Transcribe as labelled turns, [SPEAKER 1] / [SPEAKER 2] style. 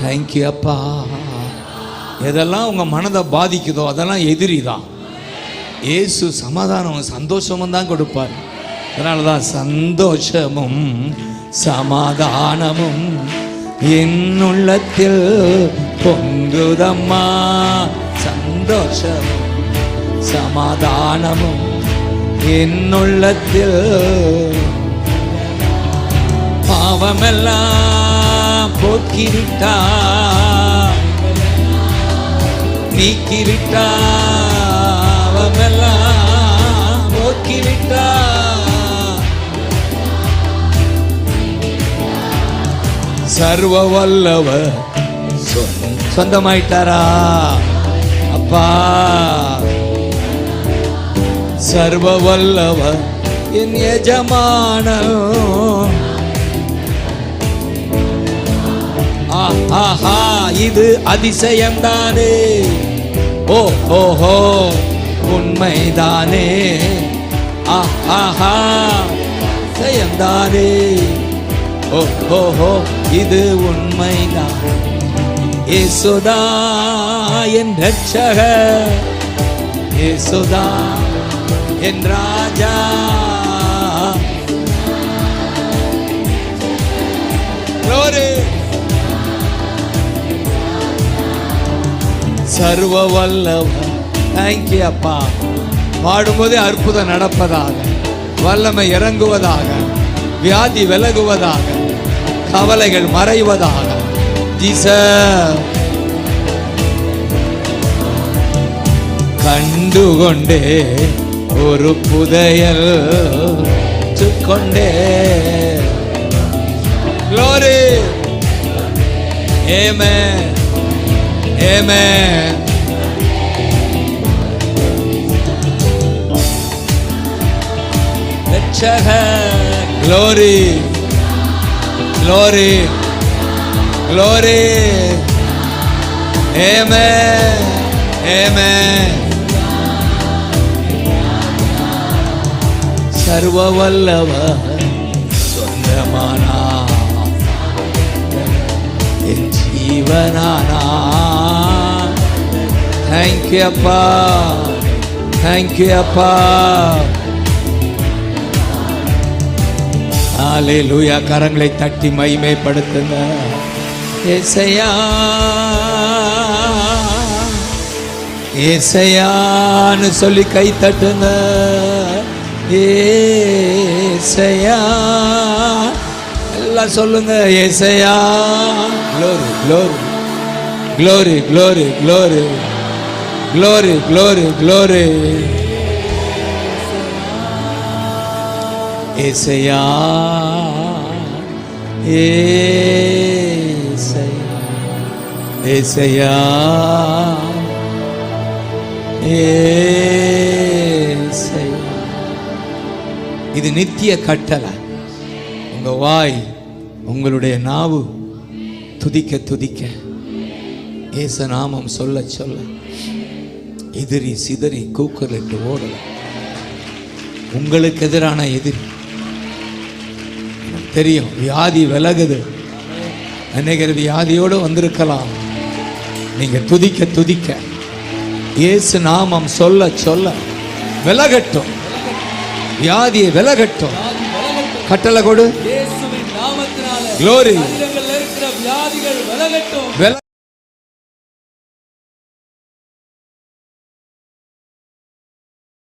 [SPEAKER 1] Thank you அப்பா. எதெல்லாம் உங்கள் மனதை பாதிக்குதோ அதெல்லாம் எதிரி தான். ஏசு சமாதானம் சந்தோஷமும் தான் கொடுப்பார். அதனால தான் சந்தோஷமும் சமாதானமும் என்னுள்ளத்தில் பொங்குதம்மா. சந்தோஷமும் சமாதானமும் என்னுள்ளத்தில் பாவமெல்லாம் எல்லாம் போக்கிவிட்டா? நீக்கிவிட்டா? அவமெல்லாம் போக்கிவிட்டா? சர்வ வல்லவர் சொந்தமாயிட்டாரா? அப்பா. சர்வ வல்லவர் என் எஜமானோ. ஆஹா இது அதிசயம்தானே. ஓ ஓஹோ உண்மைதானே. ஆஹா அதிசயம்தானே ஓ ஓஹோ இது உண்மைதான். ஏசுதா என் ரட்சக ஏசுதா என் ராஜா. சர்வ வல்லவர் தேங்க்யூ அப்பா. பாடும்போதே அற்புதம் நடப்பதாக வல்லமை இறங்குவதாக வியாதி விலகுவதாக கவலைகள் மறைவதாக. கண்டு கண்டுகொண்டே ஒரு புதையல் கொண்டே ஏமே Amen. Glory glory glory amen amen சர்வ வல்லவர் சொந்தமானா என் ஜீவனானா தேங்க்யூ அப்பா தேங்க்யூ அப்பா ஹalleluya கரங்களை தட்டி மகிமைப்படுத்துங்க. ஏசையா. ஏசையான்னு சொல்லி கை தட்டுங்க. ஏசையா. எல்லாம் சொல்லுங்க Yesaiya. Glory glory glory glory glory glory glory Yesaiya Yesaiya Yesaiya Yesaiya இது நித்திய கட்டளை. உங்க வாய் உங்களுடைய நாவு துதிக்க துதிக்க. ஏச நாமம் சொல்ல சொல்ல. எதிரி சிதறி கூக்குரலிட்டு ஓடலாம். உங்களுக்கு எதிரான எதிரி. தெரியும் வியாதி விலகுது. அநேகர் வியாதியோடு வந்திருக்கலாம். நீங்க துதிக்க துதிக்க. இயேசு நாமம் சொல்ல சொல்ல. விலகட்டும். வியாதியை விலகட்டும். கட்டளை கொடு.
[SPEAKER 2] வியாதிகள் விலகட்டும்.
[SPEAKER 1] வில